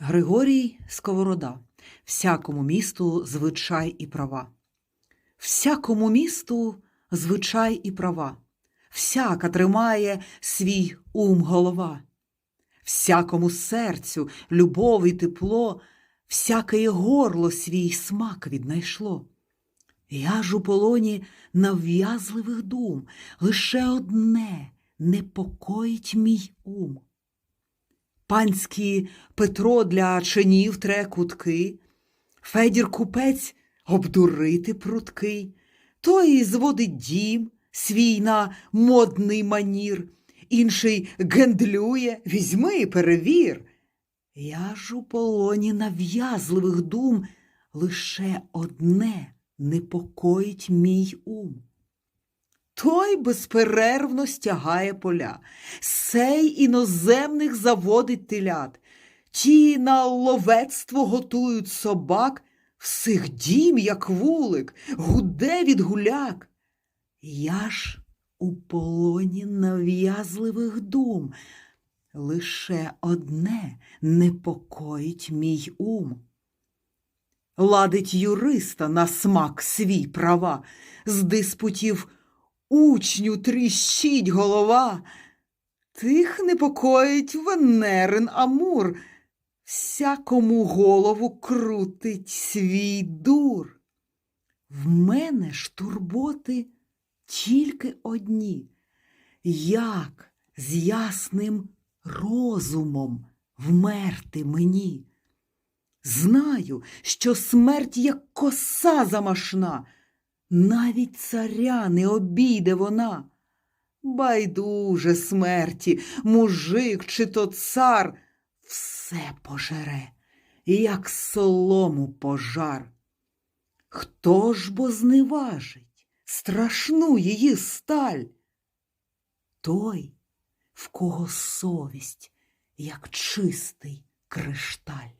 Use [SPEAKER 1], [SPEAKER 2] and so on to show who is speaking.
[SPEAKER 1] Григорій Сковорода. Всякому місту звичай і права. Всякому місту звичай і права. Всяка тримає свій ум голова. Всякому серцю любов і тепло, всяке горло свій смак віднайшло. Я ж у полоні нав'язливих дум, лише одне непокоїть мій ум. Панський Петро для чинів тре кутки, Федір купець обдурити пруткий, той зводить дім свій на модний манір, інший гендлює, візьми, перевір. Я ж у полоні нав'язливих дум лише одне непокоїть мій ум. Той безперервно стягає поля, сей іноземних заводить телят, ті на ловецтво готують собак, всіх дім, як вулик, гуде від гуляк. Я ж у полоні нав'язливих дум, лише одне непокоїть мій ум. Ладить юриста на смак свій права, з диспутів учню тріщить голова. Тих непокоїть Венерин Амур, всякому голову крутить свій дур. В мене ж турботи тільки одні, як з ясним розумом вмерти мені. Знаю, що смерть як коса замашна, навіть царя не обійде вона. Байдуже смерті, мужик чи то цар, все пожере, як солому пожар. Хто ж бо зневажить страшну її сталь? Той, в кого совість, як чистий кришталь.